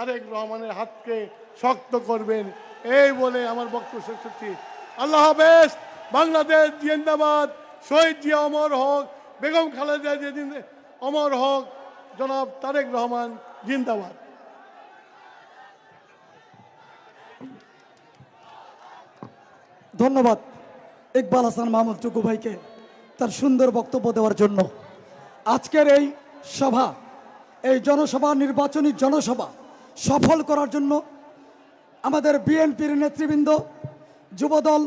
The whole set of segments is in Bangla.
তারেক রহমানের হাতকে শক্ত করবেন। এই বলে আমার বক্তব্য শেষ করছি। আল্লাহ হাফেজ, বাংলাদেশ জিন্দাবাদ। শহীদ জিয়া অমর হক, বেগম খালেদা জিয়া অমর হক। জনাব তারেক রহমান, জিন্দাবাদ। ধন্যবাদ ইকবাল হাসান মাহমুদ টুকু ভাইকে তার সুন্দর বক্তব্য দেওয়ার জন্য। আজকের এই সভা, এই জনসভা, নির্বাচনী জনসভা সফল করার জন্য আমাদের বিএনপির নেতৃবৃন্দ, যুবদল,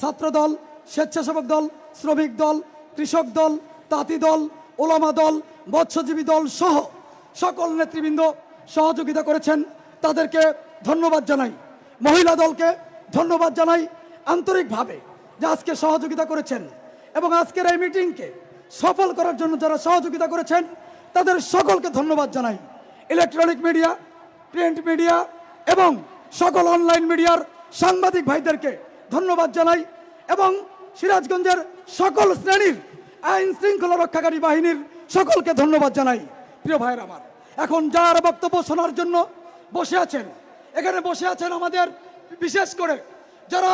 ছাত্রদল, স্বেচ্ছাসেবক দল, শ্রমিক দল, কৃষক দল, তাঁতি দল, ওলামা দল, মৎস্যজীবী দল সহ সকল নেতৃবৃন্দ সহযোগিতা করেছেন। তাদেরকে ধন্যবাদ জানাই। মহিলা দলকে ধন্যবাদ জানাই আন্তরিকভাবে যে আজকে সহযোগিতা করেছেন এবং আজকের এই মিটিংকে সফল করার জন্য যারা সহযোগিতা করেছেন, তাদের সকলকে ধন্যবাদ জানাই। ইলেকট্রনিক মিডিয়া প্রিন্ট মিডিয়া এবং সকল অনলাইন মিডিয়ার সাংবাদিক ভাইদেরকে ধন্যবাদ জানাই এবং সিরাজগঞ্জের সকল শ্রেণির আইন শৃঙ্খলা রক্ষাকারী বাহিনীর সকলকে ধন্যবাদ জানাই। প্রিয় ভাইয়ের আমার, এখন যার বক্তব্য শোনার জন্য বসে আছেন, এখানে বসে আছেন আমাদের বিশেষ করে যারা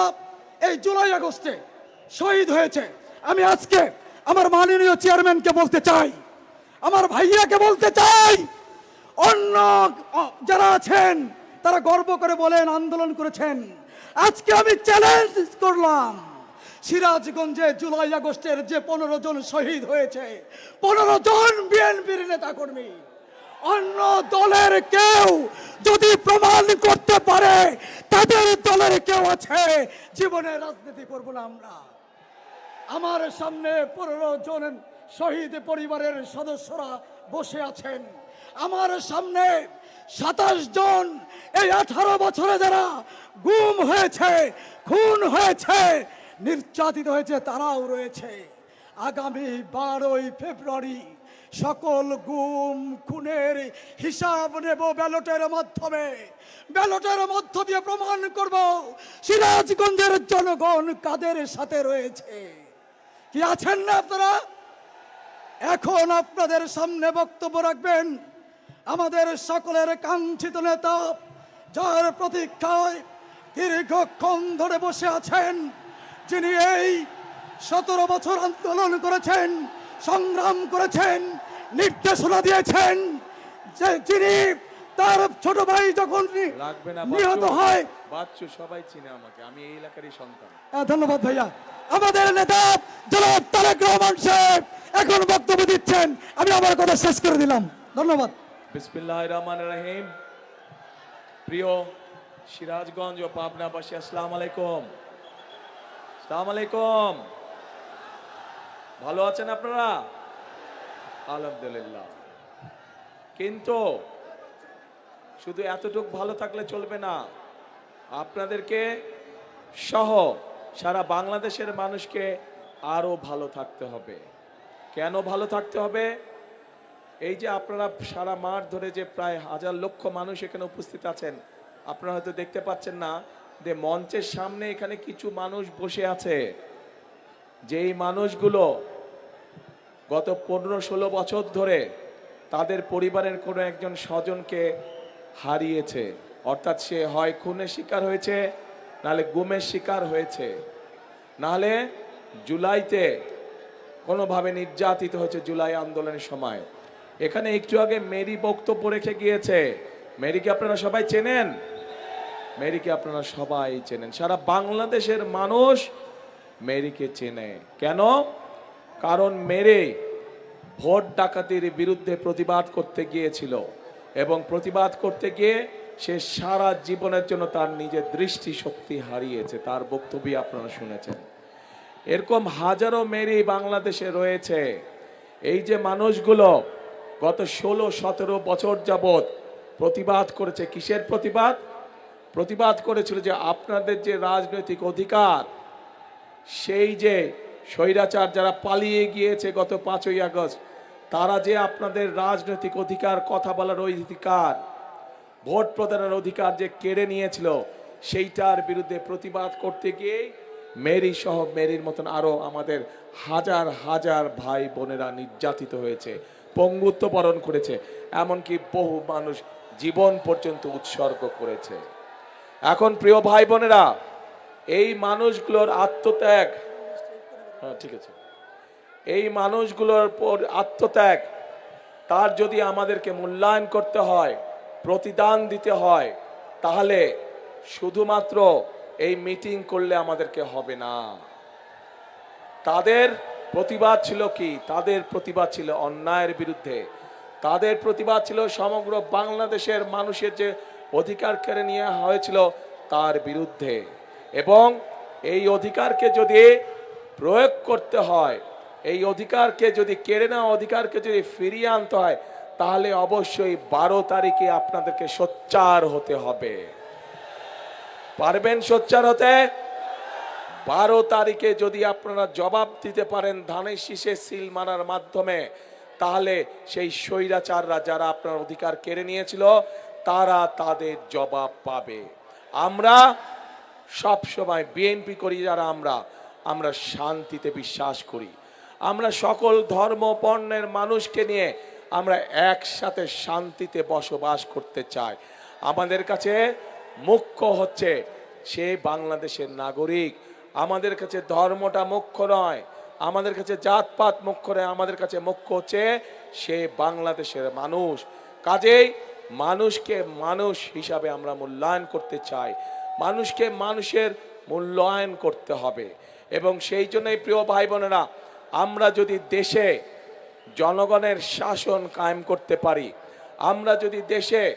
এই জুলাই আগস্টে শহীদ হয়েছে, আমি আজকে আমার মাননীয় চেয়ারম্যানকে বলতে চাই, আমার ভাইয়াকে বলতে চাই। অন্য যারা আছেন, তারা গর্ব করে বলেন, আন্দোলন করেছেন। আজকে আমি চ্যালেঞ্জ করলাম। সিরাজগঞ্জে জুলাই আগস্টের যে পনেরো জন শহীদ হয়েছে, পনেরো জন বিএনপির নেতা কর্মী অন্য দলের কেউ যদি প্রমাণ করতে পারে, তাদের দলের কেউ আছে, জীবনে রাজনীতি করব না আমরা। আমার সামনে পনেরো জন শহীদ পরিবারের সদস্যরা বসে আছেন। আমার সামনে সাতাশ জন এই আঠারো বছরে যারা গুম হয়েছে, খুন হয়েছে, নির্যাতিত হয়েছে, তারাও রয়েছে। আগামী বারোই ফেব্রুয়ারি সকল গুম, খুনের হিসাব নেব ব্যালটের মাধ্যমে। ব্যালটের মধ্য দিয়ে প্রমাণ করব, সিরাজগঞ্জের জনগণ কাদের সাথে রয়েছে। কি আছেন না আপনারা? এখন আপনাদের সামনে বক্তব্য রাখবেন আমাদের সকলের কাঙ্ক্ষিত নেতা যার প্রতীক্ষায় দীর্ঘক্ষণ ধরে বসে আছেন যিনি এই সতেরো বছর আন্দোলন করেছেন সংগ্রাম করেছেন নির্দেশনা দিয়েছেন যে যিনি তার ছোট ভাই যখন নিহত। হয়। বাচ্চু সবাই চিনে আমাকে আমি এই এলাকারই সন্তান। হ্যাঁ, ধন্যবাদ ভাইয়া। আমাদের নেতা জনাব তারেক রহমান সাহেব এখন বক্তব্য দিচ্ছেন আমি আমার কথা শেষ করে দিলাম। ধন্যবাদ। বিসমিল্লাহ রহমান রহিম। প্রিয় সিরাজগঞ্জ ও পাবনাবাসী, আসসালাম আলাইকুম। আসসালাম আলাইকুম। ভালো আছেন আপনারা? আলহামদুলিল্লাহ। কিন্তু শুধু এতটুক ভালো থাকলে চলবে না, আপনাদেরকে সহ সারা বাংলাদেশের মানুষকে আরও ভালো থাকতে হবে। কেন ভালো থাকতে হবে? এই যে আপনারা সারা মাঠ ধরে যে প্রায় হাজার লক্ষ মানুষ এখানে উপস্থিত আছেন, আপনারা হয়তো দেখতে পাচ্ছেন না যে মঞ্চের সামনে এখানে কিছু মানুষ বসে আছে। যেই মানুষগুলো গত পনেরো ষোলো বছর ধরে তাদের পরিবারের কোনো একজন স্বজনকে হারিয়েছে, অর্থাৎ সে হয় খুনের শিকার হয়েছে, নাহলে গুমের শিকার হয়েছে। নাহলে জুলাইতে কোনোভাবে নির্যাতিত হয়েছে জুলাই আন্দোলনের সময়। এখানে একটু আগে মেরি বক্তব্য রেখে গিয়েছে। মেরিকে আপনারা সবাই চেনেন? মেরিকে আপনারা সবাই চেনেন। সারা বাংলাদেশের মানুষ মেরিকে চেনে। কেন? কারণ মেরে ভোট ডাকাতির বিরুদ্ধে প্রতিবাদ করতে গিয়েছিল এবং প্রতিবাদ করতে গিয়ে সে সারা জীবনের জন্য তার নিজের দৃষ্টি শক্তি হারিয়েছে। তার বক্তব্য আপনারা শুনেছেন। এরকম হাজারো মেরি বাংলাদেশে রয়েছে। এই যে মানুষগুলো গত ষোলো, সতেরো বছর যাবৎ প্রতিবাদ করেছে। কিসের প্রতিবাদ? প্রতিবাদ করেছিল যে আপনাদের যে রাজনৈতিক অধিকার, সেই যে স্বৈরাচার যারা পালিয়ে গিয়েছে গত পাঁচই আগস্ট, তারা যে আপনাদের রাজনৈতিক অধিকার, কথা বলার অধিকার, ভোট প্রদানের অধিকার যে কেড়ে নিয়েছিল, সেইটার বিরুদ্ধে প্রতিবাদ করতে গিয়ে মেরি সহ মেরির মতন আরও আমাদের হাজার হাজার ভাই বোনেরা নির্যাতিত হয়েছে। পঙ্গুত্ব বরণ করেছে, এমনকি বহু মানুষ জীবন পর্যন্ত উৎসর্গ করেছে। এখন প্রিয় ভাই বোনেরা এই মানুষগুলোর আত্মত্যাগ হ্যাঁ ঠিক আছে। এই মানুষগুলোর আত্মত্যাগ, তার যদি আমাদেরকে মূল্যায়ন করতে হয়, প্রতিদান দিতে হয়, তাহলে শুধুমাত্র এই মিটিং করলে আমাদেরকে হবে না। তাদের প্রতিবাদ ছিল কি? তাদের প্রতিবাদ ছিল অন্যায়ের বিরুদ্ধে। তাদের প্রতিবাদ ছিল সমগ্র বাংলাদেশের মানুষের যে অধিকার কেড়ে নিয়ে হয়েছিল তার বিরুদ্ধে। এবং এই অধিকারকে যদি প্রয়োগ করতে হয়, এই অধিকারকে যদি কেড়ে নেওয়া, অধিকারকে যদি ফিরিয়ে আনতে হয়, তাহলে অবশ্যই বারো তারিখে আপনাদেরকে সোচ্চার হতে হবে। পারবেন সোচ্চার হতে? বারো তারিখে যদি আপনারা জবাব দিতে পারেন ধানের শীষে সিল মারার মাধ্যমে, তাহলে সেই স্বৈরাচাররা যারা আপনার অধিকার কেড়ে নিয়েছিল, তারা তাদের জবাব পাবে। আমরা সব সময় বিএনপি করি, যারা আমরা আমরা শান্তিতে বিশ্বাস করি। আমরা সকল ধর্ম বর্ণের মানুষকে নিয়ে আমরা একসাথে শান্তিতে বসবাস করতে চাই। আমাদের কাছে মুখ্য হচ্ছে সে বাংলাদেশের নাগরিক। আমাদের কাছে ধর্মটা মুখ্য নয়, আমাদের কাছে জাতপাত মুখ্য নয়, আমাদের কাছে মুখ্য হচ্ছে সে বাংলাদেশের মানুষ। কাজেই মানুষকে মানুষ হিসাবে আমরা মূল্যায়ন করতে চাই। মানুষকে মানুষের মূল্যায়ন করতে হবে। এবং সেই জন্যই প্রিয় ভাই বোনেরা আমরা যদি দেশে জনগণের শাসন কায়েম করতে পারি, আমরা যদি দেশে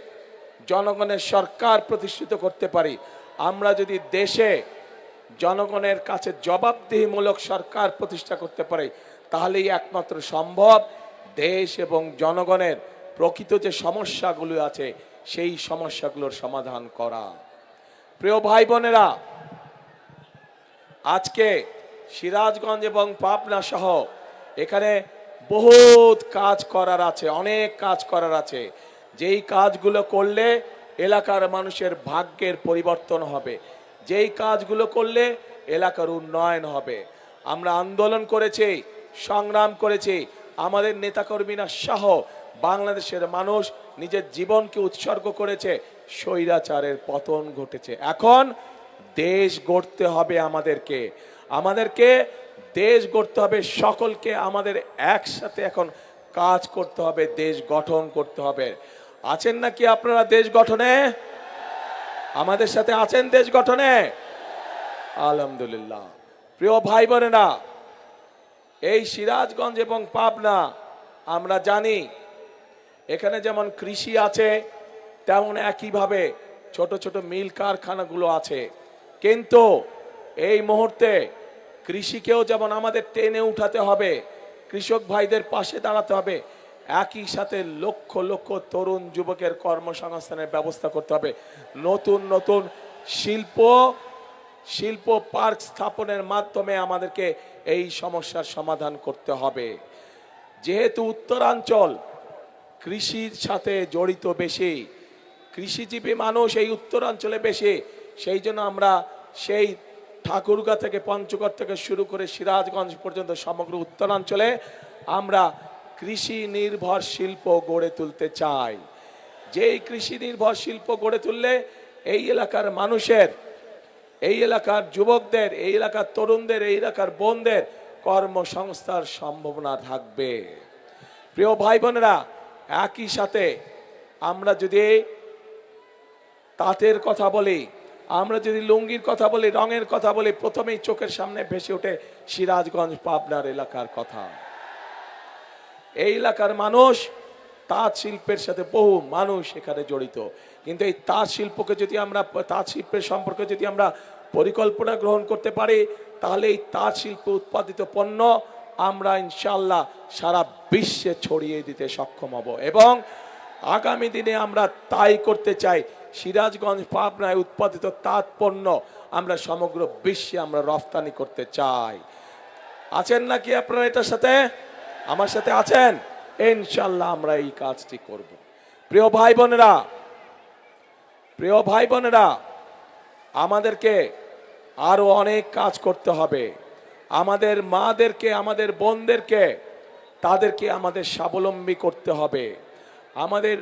জনগণের সরকার প্রতিষ্ঠিত করতে পারি, আমরা যদি দেশে জনগণের কাছে জবাবদিহিমূলক সরকার প্রতিষ্ঠা করতে পারি, তাহলেই একমাত্র সম্ভব। দেশ এবং জনগণের প্রকৃত যে সমস্যাগুলো আছে, সেই সমস্যাগুলোর সমাধান করা। প্রিয় ভাই বোনেরা আজকে সিরাজগঞ্জ এবং পাবনা সহ এখানে বহুত কাজ করার আছে, অনেক কাজ করার আছে। যেই কাজগুলো করলে এলাকার মানুষের ভাগ্যের পরিবর্তন হবে। যেই কাজগুলো করলে এলাকার উন্নয়ন হবে। আমরা আন্দোলন করেছি, সংগ্রাম করেছি। আমাদের নেতাকর্মীরা সহ বাংলাদেশের মানুষ নিজের জীবনকে উৎসর্গ করেছে। স্বৈরাচারের পতন ঘটেছে। এখন দেশ গড়তে হবে আমাদেরকে। আমাদেরকে দেশ গড়তে হবে, সকলকে আমাদের একসাথে এখন কাজ করতে হবে, দেশ গঠন করতে হবে। আছেন নাকি আপনারা দেশ গঠনে? আমাদের সাথে আছেন দেশ গঠনে। আলহামদুলিল্লাহ। প্রিয় ভাই বোনেরা, এই সিরাজগঞ্জ এবং পাবনা, আমরা জানি এখানে যেমন কৃষি আছে, তেমন একইভাবে ছোট ছোট মিল কারখানাগুলো আছে। কিন্তু এই মুহূর্তে কৃষিকেও যেমন আমাদের টেনে উঠাতে হবে, কৃষক ভাইদের পাশে দাঁড়াতে হবে একই সাথে লক্ষ লক্ষ তরুণ যুবকের কর্মসংস্থানের ব্যবস্থা করতে হবে। নতুন নতুন শিল্প শিল্প পার্ক স্থাপনের মাধ্যমে আমাদেরকে এই সমস্যার সমাধান করতে হবে। যেহেতু উত্তরাঞ্চল কৃষির সাথে জড়িত বেশি, কৃষিজীবী মানুষ এই উত্তরাঞ্চলে বেশি, সেই জন্য আমরা সেই ঠাকুরগা থেকে পঞ্চগড় থেকে শুরু করে সিরাজগঞ্জ পর্যন্ত সমগ্র উত্তরাঞ্চলে আমরা কৃষি নির্ভর শিল্প গড়ে তুলতে চাই। যেই কৃষি নির্ভর শিল্প গড়ে তুললে এই এলাকার মানুষের, এই এলাকার যুবকদের, এই এলাকার তরুণদের, এই এলাকার বোনদের কর্মসংস্থার সম্ভাবনা থাকবে। প্রিয় ভাই বোনেরা একই সাথে আমরা যদি তাঁতের কথা বলি, আমরা যদি লুঙ্গির কথা বলি, রঙের কথা বলি, প্রথমেই চোখের সামনে ভেসে ওঠে সিরাজগঞ্জ, পাবনার এলাকার কথা। এই এলাকার মানুষ তাঁত শিল্পের সাথে বহু মানুষ এখানে জড়িত। কিন্তু এই তাঁত শিল্পকে যদি আমরা, তাঁত শিল্পের সম্পর্কে যদি আমরা পরিকল্পনা গ্রহণ করতে পারি, তাহলে এই তাঁত শিল্পে উৎপাদিত পণ্য আমরা ইনশাল্লাহ সারা বিশ্বে ছড়িয়ে দিতে সক্ষম হব। এবং আগামী দিনে আমরা তাই করতে চাই, সিরাজগঞ্জ পাবনায় উৎপাদিত তাঁত পণ্য আমরা সমগ্র বিশ্বে আমরা রফতানি করতে চাই। আছেন নাকি আপনারা এটার সাথে? আমার সাথে আছেন? ইনশাল্লাহ আমরা এই কাজটি করব। প্রিয় ভাই বোনেরা প্রিয় ভাই বোনেরা আমাদেরকে আরও অনেক কাজ করতে হবে। আমাদের মাদেরকে, আমাদের বোনদেরকে, তাদেরকে আমাদের স্বাবলম্বী করতে হবে। আমাদের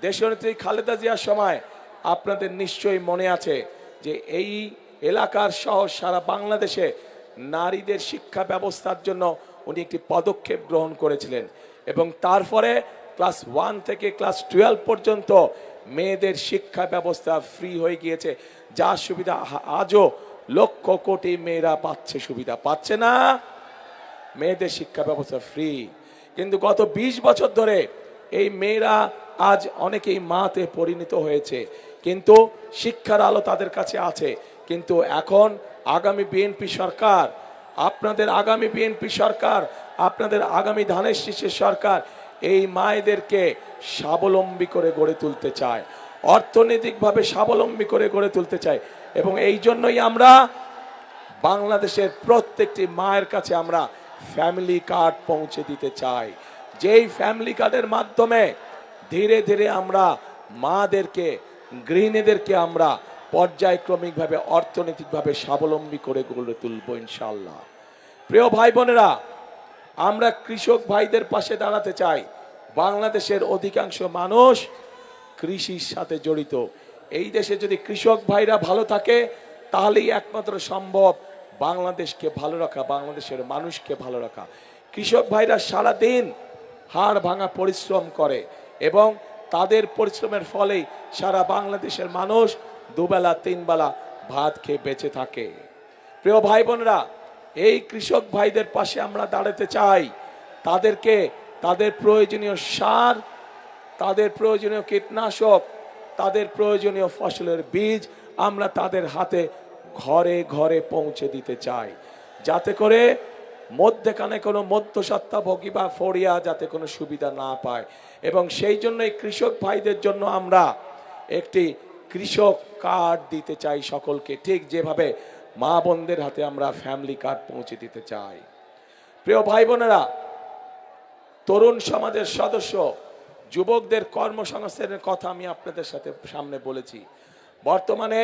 দেশনেত্রী খালেদা জিয়ার সময় আপনাদের নিশ্চয়ই মনে আছে যে এই এলাকার সহ সারা বাংলাদেশে নারীদের শিক্ষা ব্যবস্থার জন্য উনি একটি পদক্ষেপ গ্রহণ করেছিলেন। এবং তারপরে ক্লাস ওয়ান থেকে ক্লাস টুয়েলভ পর্যন্ত মেয়েদের শিক্ষা ব্যবস্থা ফ্রি হয়ে গিয়েছে। যার সুবিধা, আজও লক্ষ কোটি মেয়েরা পাচ্ছে সুবিধা। পাচ্ছে না? মেয়েদের শিক্ষা ব্যবস্থা ফ্রি। কিন্তু গত ২০ বছর ধরে এই মেয়েরা আজ অনেকেই মাতে পরিণত হয়েছে। কিন্তু শিক্ষার আলো তাদের কাছে আছে। কিন্তু এখন আগামী বিএনপি সরকার আপনাদের আগামী বিএনপি সরকার, আপনাদের আগামী ধানের শীষের সরকার এই মায়েদেরকে স্বাবলম্বী করে গড়ে তুলতে চায়, অর্থনৈতিকভাবে স্বাবলম্বী করে গড়ে তুলতে চায় এবং এই জন্যই আমরা বাংলাদেশের প্রত্যেকটি মায়ের কাছে আমরা ফ্যামিলি কার্ড পৌঁছে দিতে চাই। যেই ফ্যামিলি কার্ডের মাধ্যমে ধীরে ধীরে আমরা মাদেরকে, গৃহিণীদেরকে আমরা পর্যায়ক্রমিকভাবে, অর্থনৈতিকভাবে স্বাবলম্বী করে গড়ে তুলব ইনশাল্লাহ প্রিয় ভাই বোনেরা, আমরা কৃষক ভাইদের পাশে দাঁড়াতে চাই। বাংলাদেশের অধিকাংশ মানুষ কৃষির সাথে জড়িত। এই দেশে যদি কৃষক ভাইরা ভালো থাকে, তাহলেই একমাত্র সম্ভব বাংলাদেশকে ভালো রাখা, বাংলাদেশের মানুষকে ভালো রাখা। কৃষক ভাইরা সারাদিন হাড় ভাঙা পরিশ্রম করে এবং তাদের পরিশ্রমের ফলেই সারা বাংলাদেশের মানুষ দুবেলা, তিনবেলা ভাত খেয়ে বেঁচে থাকে। প্রিয় ভাই বোনেরা এই কৃষক ভাইদের পাশে আমরা দাঁড়াতে চাই। তাদেরকে, তাদের প্রয়োজনীয় সার, তাদের প্রয়োজনীয় কীটনাশক, তাদের প্রয়োজনীয় ফসলের বীজ আমরা তাদের হাতে ঘরে ঘরে পৌঁছে দিতে চাই। যাতে করে মধ্যেখানে কোনো মধ্যসত্ত্বাভোগী বা ফড়িয়া যাতে কোনো সুবিধা না পায়। এবং সেই জন্য এই কৃষক ভাইদের জন্য আমরা একটি কৃষক কার্ড দিতে চাই সকলকে। ঠিক যেভাবে মা বোনদের হাতে আমরা ফ্যামিলি কার্ড পৌঁছে দিতে চাই। প্রিয় ভাই বোনেরা তরুণ সমাজের সদস্য, যুবকদের কর্মসংস্থানের কথা আমি আপনাদের সাথে সামনে বলেছি। বর্তমানে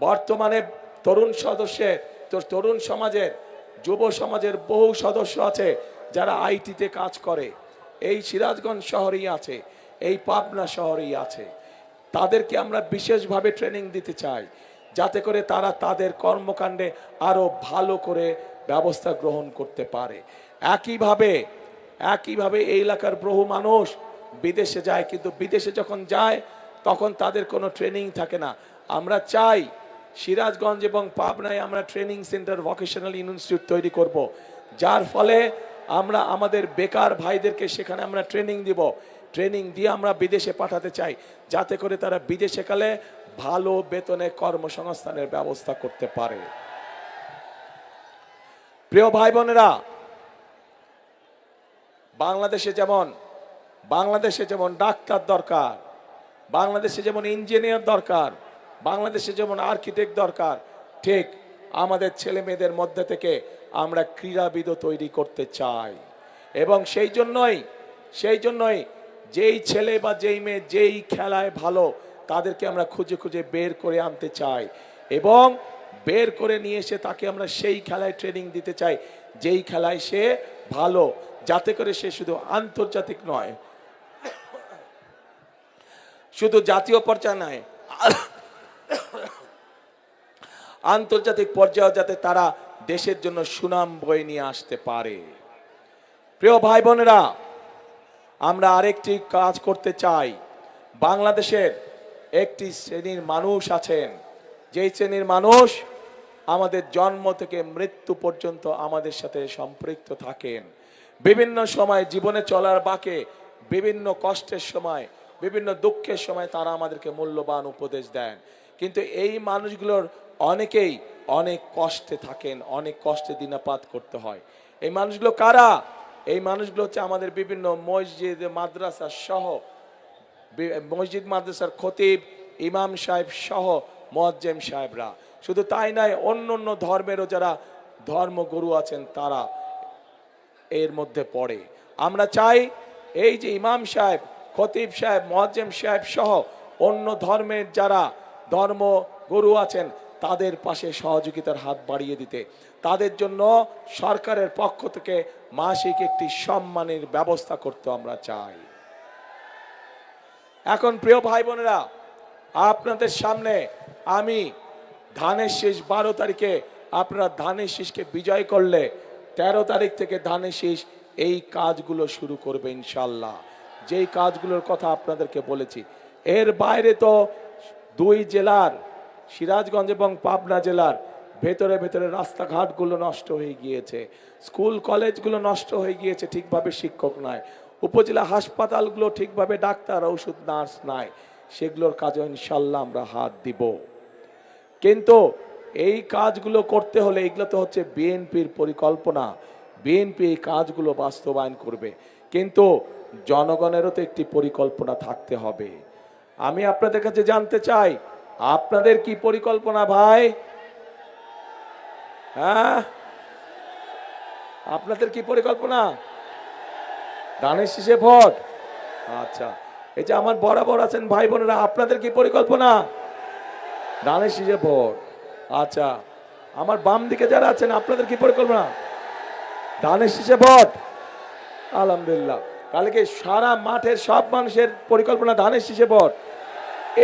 বর্তমানে তরুণ সদস্যের, তরুণ সমাজের, যুব সমাজের বহু সদস্য আছে যারা আইটিতে কাজ করে। এই সিরাজগঞ্জ শহরেই আছে, এই পাবনা শহরেই আছে। তাদেরকে আমরা বিশেষভাবে ট্রেনিং দিতে চাই, যাতে করে তারা তাদের কর্মকাণ্ডে আরও ভালো করে ব্যবস্থা গ্রহণ করতে পারে। একইভাবে একইভাবে এই এলাকার বহু মানুষ বিদেশে যায়, কিন্তু বিদেশে যখন যায়, তখন তাদের কোনো ট্রেনিং থাকে না। আমরা চাই সিরাজগঞ্জ এবং পাবনায় আমরা ট্রেনিং সেন্টার ভোকেশনাল ইনস্টিটিউট তৈরি করব, যার ফলে আমরা আমাদের বেকার ভাইদেরকে সেখানে আমরা ট্রেনিং দিব। ট্রেনিং দিয়ে আমরা বিদেশে পাঠাতে চাই, যাতে করে তারা বিদেশে কালে ভালো বেতনে কর্মসংস্থানের ব্যবস্থা করতে পারে। প্রিয় ভাই বোনেরা, বাংলাদেশে যেমন বাংলাদেশে যেমন ডাক্তার দরকার, বাংলাদেশে যেমন ইঞ্জিনিয়ার দরকার, বাংলাদেশে যেমন আর্কিটেক্ট দরকার, ঠিক আমাদের ছেলে মেয়েদের মধ্যে থেকে আমরা ক্রীড়াবিদও তৈরি করতে চাই। এবং সেই জন্যই সেই জন্যই যেই ছেলে বা যেই মেয়ে যেই খেলায় ভালো, তাদেরকে আমরা খুঁজে খুঁজে বের করে আনতে চাই এবং বের করে নিয়ে এসে তাকে আমরা সেই খেলায় ট্রেনিং দিতে চাই, যেই খেলায় সে ভালো, যাতে করে সে শুধু আন্তর্জাতিক নয়, শুধু জাতীয় পর্যায়ে নয়, আন্তর্জাতিক পর্যায়ে যাতে তারা দেশের জন্য সুনাম বয়ে নিয়ে আসতে পারে। প্রিয় ভাই বোনেরা আমরা আরেকটি কাজ করতে চাই। বাংলাদেশের একটি শ্রেণির মানুষ আছেন। যেই শ্রেণির মানুষ আমাদের জন্ম থেকে মৃত্যু পর্যন্ত আমাদের সাথে সম্পৃক্ত থাকেন। বিভিন্ন সময় জীবনে চলার বাকে, বিভিন্ন কষ্টের সময়, বিভিন্ন দুঃখের সময় তারা আমাদেরকে মূল্যবান উপদেশ দেন। কিন্তু এই মানুষগুলোর অনেকেই অনেক কষ্টে থাকেন, অনেক কষ্টে দিনাপাত করতে হয়। এই মানুষগুলো কারা? এই মানুষগুলো হচ্ছে আমাদের বিভিন্ন মসজিদ, মাদ্রাসা সহ মসজিদ, মাদ্রাসার খতিব, ইমাম সাহেব সহ মোয়াজ্জেম সাহেবরা। শুধু তাই নয়, অন্য অন্য ধর্মেরও যারা ধর্মগুরু আছেন তারা এর মধ্যে পড়ে। আমরা চাই এই যে ইমাম সাহেব, খতিব সাহেব, মোয়াজ্জেম সাহেব সহ অন্য ধর্মের যারা ধর্ম গুরু আছেন, তাদের পাশে সহযোগিতার হাত বাড়িয়ে দিতে। তাদের জন্য সরকারের পক্ষ থেকে মাসিক একটি সম্মানের ব্যবস্থা করতে আমরা চাই। এখন প্রিয় ভাই বোনেরা, আপনাদের সামনে আমি ধানের শেষ বারো তারিখে, আপনারা ধানের শীষকে বিজয় করলে তেরো তারিখ থেকে ধানের শীষ এই কাজগুলো শুরু করবে ইনশাল্লাহ যেই কাজগুলোর কথা আপনাদেরকে বলেছি। এর বাইরে তো দুই জেলার, সিরাজগঞ্জ এবং পাবনা জেলার ভেতরে ভেতরে রাস্তাঘাটগুলো নষ্ট হয়ে গিয়েছে। স্কুল, কলেজগুলো নষ্ট হয়ে গিয়েছে, ঠিকভাবে শিক্ষক নয় উপজেলা হাসপাতালগুলো ঠিকভাবে ডাক্তার, ওষুধ, নার্স নাই। সেগুলোর কাজে ইনশাল্লাহ আমরা হাত দিব। কিন্তু এই কাজগুলো করতে হলে এগুলো তো হচ্ছে বিএনপির পরিকল্পনা। বিএনপি এই কাজগুলো বাস্তবায়ন করবে। কিন্তু জনগণেরও তো একটি পরিকল্পনা থাকতে হবে। আমি আপনাদের কাছে জানতে চাই, আপনাদের কি পরিকল্পনা ভাই? হ্যাঁ? আপনাদের কি পরিকল্পনা? ধানের শীষে ভোট? আচ্ছা এই যে আমার বরাবর আছেন ভাই বোনেরা, আপনাদের কি পরিকল্পনা? ধানের শীষে ভোট। আচ্ছা আমার বাম দিকে যারা আছেন, আপনাদের কি পরিকল্পনা? ধানের শীষে ভোট? আলহামদুলিল্লাহ। কালকে সারা মাঠের সব মানুষের পরিকল্পনা ধানের শীষে ভোট?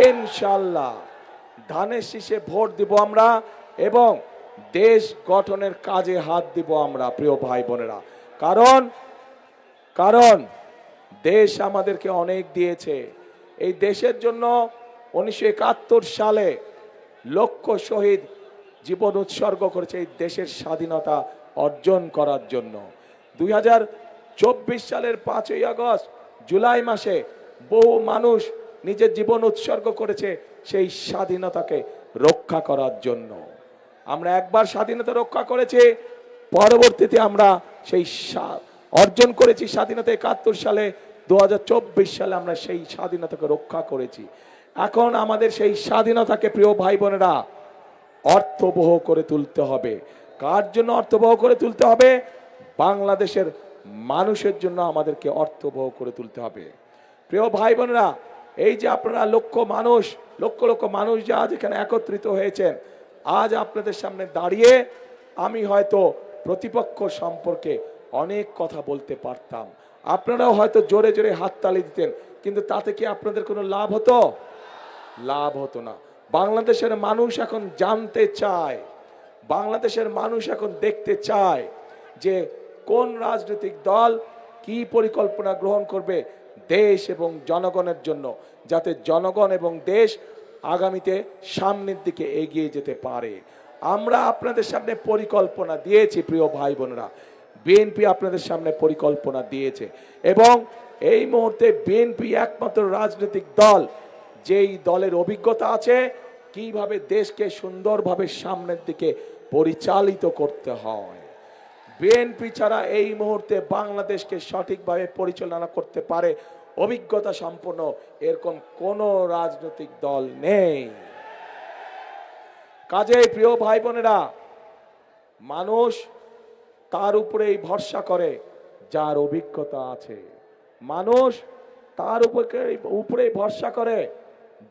ইনশাল্লাহ ধানের শীষে ভোট দিব আমরা এবং দেশ গঠনের কাজে হাত দিব আমরা, প্রিয় ভাই বোনেরা। কারণ কারণ, দেশ আমাদেরকে অনেক দিয়েছে। এই দেশের জন্য উনিশশো একাত্তর সালে লক্ষ শহীদ জীবন উৎসর্গ করেছে এই দেশের স্বাধীনতা অর্জন করার জন্য। দুই সালের পাঁচই আগস্ট, জুলাই মাসে বহু মানুষ নিজের জীবন উৎসর্গ করেছে সেই স্বাধীনতাকে রক্ষা করার জন্য। আমরা একবার স্বাধীনতা রক্ষা করেছি, পরবর্তীতে আমরা সেই অর্জন করেছি স্বাধীনতা একাত্তর সালে দু হাজার চব্বিশ সালে আমরা সেই স্বাধীনতাকে রক্ষা করেছি। এখন আমাদের সেই স্বাধীনতাকে প্রিয় ভাই বোনেরা অর্থবহ করে তুলতে হবে। কার জন্য অর্থবহ করে তুলতে হবে? বাংলাদেশের মানুষের জন্য আমাদেরকে অর্থবহ করে তুলতে হবে। প্রিয় ভাই বোনেরা এই যে আপনারা লক্ষ মানুষ, লক্ষ লক্ষ মানুষ যে আজ এখানে একত্রিত হয়েছেন আজ আপনাদের সামনে দাঁড়িয়ে আমি হয়তো প্রতিপক্ষ সম্পর্কে অনেক কথা বলতে পারতাম। আপনারাও হয়তো জোরে জোরে হাততালি দিতেন, কিন্তু তাতে কি আপনাদের কোনো লাভ হতো? লাভ হতো না। বাংলাদেশের মানুষ এখন জানতে চায়, বাংলাদেশের মানুষ এখন দেখতে চায় যে কোন রাজনৈতিক দল কি পরিকল্পনা গ্রহণ করবে দেশ এবং জনগণের জন্য, যাতে জনগণ এবং দেশ আগামীতে সামনের দিকে এগিয়ে যেতে পারে। আমরা আপনাদের সামনে পরিকল্পনা দিয়েছি, প্রিয় ভাই বোনেরা। বিএনপি আপনাদের সামনে পরিকল্পনা দিয়েছে এবং এই মুহূর্তে বিএনপি একমাত্র রাজনৈতিক দল। যেই দলের অভিজ্ঞতা আছে, কীভাবে দেশকে সুন্দরভাবে সামনের দিকে পরিচালিত করতে হয়। বিএনপি ছাড়া এই মুহূর্তে বাংলাদেশকে সঠিকভাবে পরিচালনা করতে পারে অভিজ্ঞতা সম্পন্ন, এরকম কোনো রাজনৈতিক দল নেই। কাজেই প্রিয় ভাই বোনেরা, মানুষ তার উপরেই ভরসা করে যার অভিজ্ঞতা আছে। মানুষ তার উপরে উপরেই ভরসা করে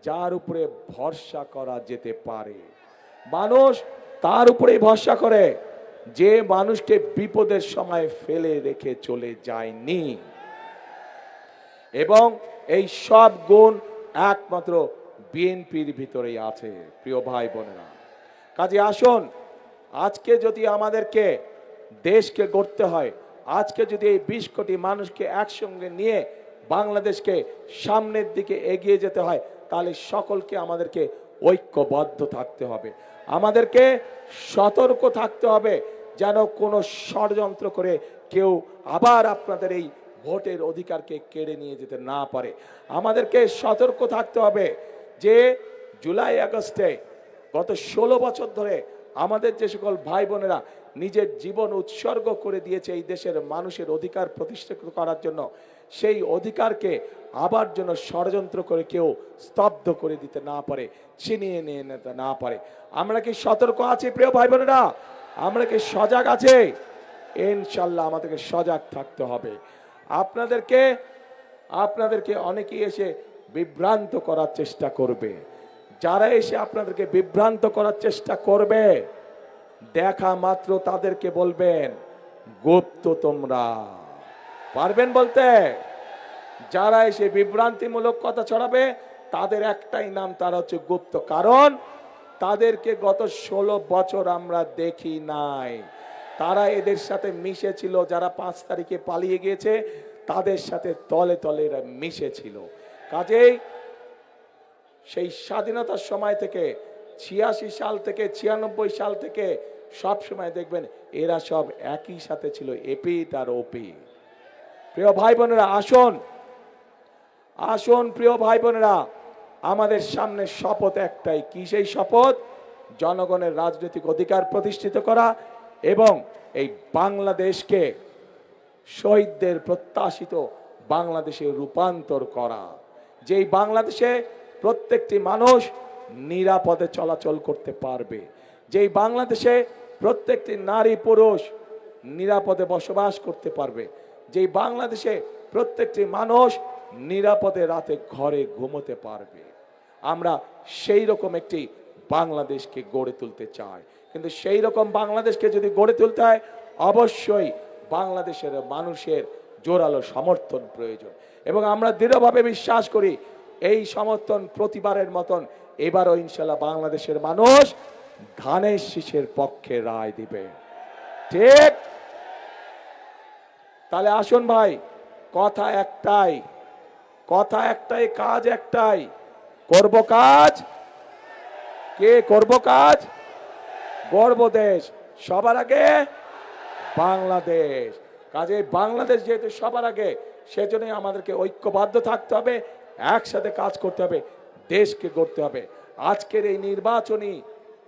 যার উপরে ভরসা করা যেতে পারে। মানুষ তার উপরেই ভরসা করে যে মানুষকে বিপদের সময় ফেলে রেখে চলে যায়নি। এবং এই সব গুণ একমাত্র বিএনপির ভিতরেই আছে, প্রিয় ভাই বোনেরা। কাজে আসুন, আজকে যদি আমাদেরকে দেশকে গড়তে হয়, আজকে যদি এই বিশ কোটি মানুষকে একসঙ্গে নিয়ে বাংলাদেশকে সামনের দিকে এগিয়ে যেতে হয়, তাহলে সকলকে আমাদেরকে ঐক্যবদ্ধ থাকতে হবে। আমাদেরকে সতর্ক থাকতে হবে, যেন কোনো ষড়যন্ত্র করে কেউ আবার আপনাদের এই ভোটের অধিকারকে কেড়ে নিয়ে যেতে না পারে। আমাদেরকে সতর্ক থাকতে হবে যে জুলাই আগস্টে গত ষোলো বছর ধরে আমাদের যে সকল ভাই বোনেরা নিজের জীবন উৎসর্গ করে দিয়েছে এই দেশের মানুষের অধিকার প্রতিষ্ঠিত করার জন্য, সেই অধিকারকে আবার জন্য ষড়যন্ত্র করে কেউ স্তব্ধ করে দিতে না পারে, ছিনিয়ে নিয়ে নিতে না পারে। আমরা কি সতর্ক আছি, প্রিয় ভাই বোনেরা আমরা কি সজাগ আছে? ইনশাল্লাহ আমাদেরকে সজাগ থাকতে হবে। আপনাদেরকে আপনাদেরকে অনেকেই এসে বিভ্রান্ত করার চেষ্টা করবে। যারা এসে আপনাদেরকে বিভ্রান্ত করার চেষ্টা করবে, দেখা মাত্র তাদেরকে বলবেন, গুপ্ত তোমরা। পারবেন বলতে? যারা এসে বিভ্রান্তিমূলক কথা ছড়াবে, তাদের একটাই নাম, তারা হচ্ছে গুপ্ত। কারণ তাদেরকে গত ষোলো বছর আমরা দেখি নাই। তারা এদের সাথে মিশেছিল, যারা পাঁচ তারিখে পালিয়ে গিয়েছে, তাদের সাথে তলে তলে এরা মিশেছিল। কাজেই সেই স্বাধীনতার সময় থেকে, ছিয়াশি সাল থেকে, ছিয়ানব্বই সাল থেকে সব সময় দেখবেন এরা সব একই সাথে ছিল এপিট আর ওপি প্রিয় ভাই বোনেরা, আসুন আসুন প্রিয় ভাই বোনেরা, আমাদের সামনে শপথ একটাই। কি সেই শপথ? জনগণের রাজনৈতিক অধিকার প্রতিষ্ঠিত করা এবং এই বাংলাদেশকে শহীদদের প্রত্যাশিত বাংলাদেশে রূপান্তর করা। যেই বাংলাদেশে প্রত্যেকটি মানুষ নিরাপদে চলাচল করতে পারবে, যেই বাংলাদেশে প্রত্যেকটি নারী পুরুষ নিরাপদে বসবাস করতে পারবে, যেই বাংলাদেশে প্রত্যেকটি মানুষ নিরাপদে রাতে ঘরে ঘুমোতে পারবে। আমরা সেই রকম একটি বাংলাদেশকে গড়ে তুলতে চাই। কিন্তু সেই রকম বাংলাদেশকে যদি গড়ে তুলতে হয়, অবশ্যই বাংলাদেশের মানুষের জোরালো সমর্থন প্রয়োজন। এবং আমরা দৃঢ়ভাবে বিশ্বাস করি, এই সমর্থন প্রতিবারের মতন এবারও ইনশাল্লাহ বাংলাদেশের মানুষ ধানের শীষের পক্ষে রায় দিবে। ঠিক? তাহলে আসুন ভাই, কথা একটাই কথা একটাই, কাজ একটাই। করব কাজ? কে করব কাজ? গর্ব দেশ সবার আগে বাংলাদেশ। কাজে বাংলাদেশ যেহেতু সবার আগে, সেজন্যই আমাদেরকে ঐক্যবদ্ধ থাকতে হবে, একসাথে কাজ করতে হবে, দেশকে গড়তে হবে। আজকের এই নির্বাচনী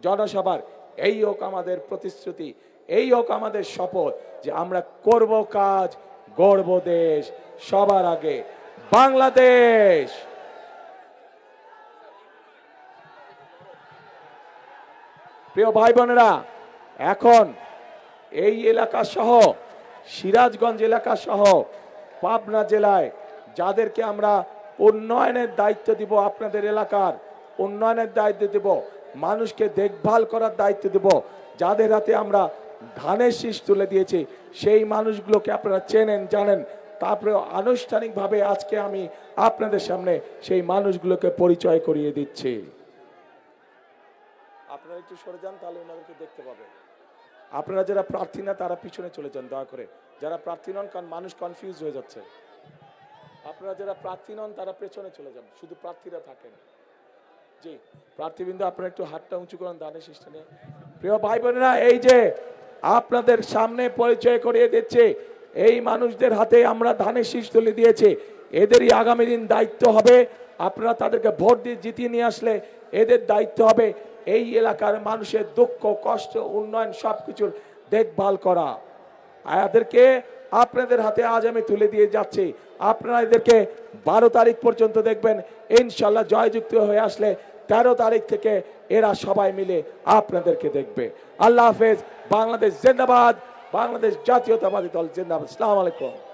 জনসভার এই হোক আমাদের প্রতিশ্রুতি, এই হোক আমাদের শপথ যে আমরা করব কাজ গর্ব দেশ, সবার আগে বাংলাদেশ! প্রিয় ভাই বোনেরা এখন এই এলাকা সহ, সিরাজগঞ্জ এলাকা সহ, পাবনা জেলায় যাদেরকে আমরা উন্নয়নের দায়িত্ব দিব আপনাদের এলাকার, উন্নয়নের দায়িত্ব দিব, মানুষকে দেখভাল করার দায়িত্ব দিব, যাদের হাতে আমরা ধানের শীষ তুলে দিয়েছি, সেই মানুষগুলোকে আপনারা চেনেন, জানেন। তারপরে আনুষ্ঠানিকভাবে আজকে আমি আপনাদের সামনে সেই মানুষগুলোকে পরিচয় করিয়ে দিচ্ছি। আপনারা একটু সরে যান, তাহলে ওনাদেরকে দেখতে পাবেন আপনারা যারা প্রার্থী না, তারা পিছনে চলে যান, দয়া করে। যারা প্রার্থী নন, কারণ মানুষ কনফিউজ হয়ে যাচ্ছে। আপনারা যারা প্রার্থী নন, তারা পেছনে চলে যান, শুধু প্রার্থীরা থাকেন। জি, প্রার্থীবৃন্দ, আপনারা একটু হাতটা উঁচু করেন, দানের সিস্টেমে। প্রিয় ভাই বোনেরা, এই যে আপনাদের সামনে পরিচয় করিয়ে দিচ্ছে, এই মানুষদের হাতে আমরা ধানের শীষ তুলে দিয়েছি। এদেরই আগামী দিন দায়িত্ব হবে। আপনারা তাদেরকে ভোট দিয়ে জিতিয়ে নিয়ে আসলে এদের দায়িত্ব হবে এই এলাকার মানুষের দুঃখ, কষ্ট, উন্নয়ন সবকিছুর দেখভাল করা। এদেরকে আপনাদের হাতে আজ আমি তুলে দিয়ে যাচ্ছি। আপনারা এদেরকে বারো তারিখ পর্যন্ত দেখবেন। ইনশাল্লাহ জয়যুক্ত হয়ে আসলে তেরো তারিখ থেকে এরা সবাই মিলে আপনাদেরকে দেখবে। আল্লাহ হাফেজ, বাংলাদেশ জিন্দাবাদ, বাংলাদেশ জাতীয়তাবাদী দল জিন্দাবাদ। আসসালামু আলাইকুম।